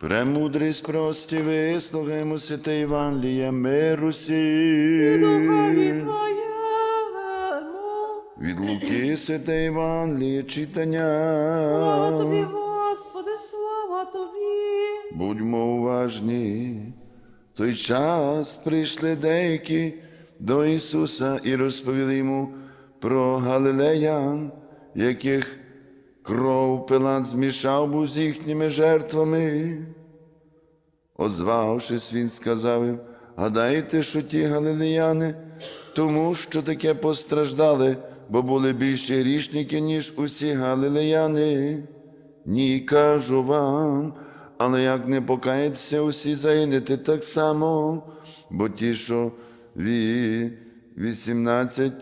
Премудрість прості вислухаймо святе Євангеліє миру І сі. духові Твоєму. Від Луки святе Євангеліє читання. Слава Тобі, Господи, слава Тобі. Будьмо уважні. В той час прийшли деякі до Ісуса і розповіли йому про Галилеян, яких кров Пилат змішав був з їхніми жертвами. Озвавшись, він сказав їм, гадаєте, що ті галилеяни, тому що таке постраждали, бо були більші грішники, ніж усі галилеяни. Ні, кажу вам, але як не покаєтеся, усі загинете так само, бо ті, що ві 18,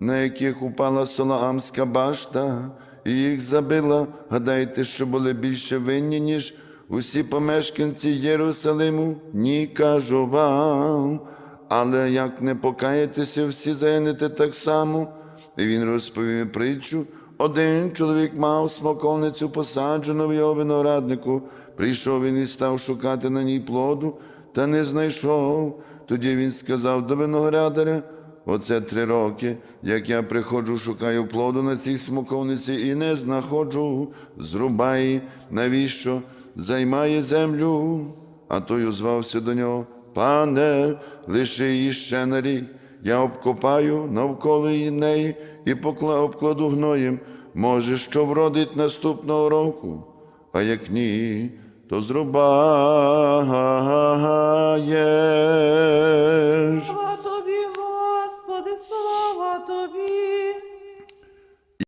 на яких упала Солоамська башта, і їх забила, гадаєте, що були більше винні, ніж усі помешканці Єрусалиму? Ні, кажу вам. Але як не покаєтеся, всі загинете так само. І він розповів притчу. Один чоловік мав смоковницю посаджену в його винограднику. Прийшов він і став шукати на ній плоду, та не знайшов. Тоді він сказав до виноградаря, Оце три роки, як я приходжу, шукаю плоду на цій смоковниці і не знаходжу, зрубай, навіщо займає землю. А той озвався до нього, пане, лиши її ще на рік, я обкопаю навколо її неї і покла- обкладу гноєм, може, що вродить наступного року, а як ні, то зрубаєш.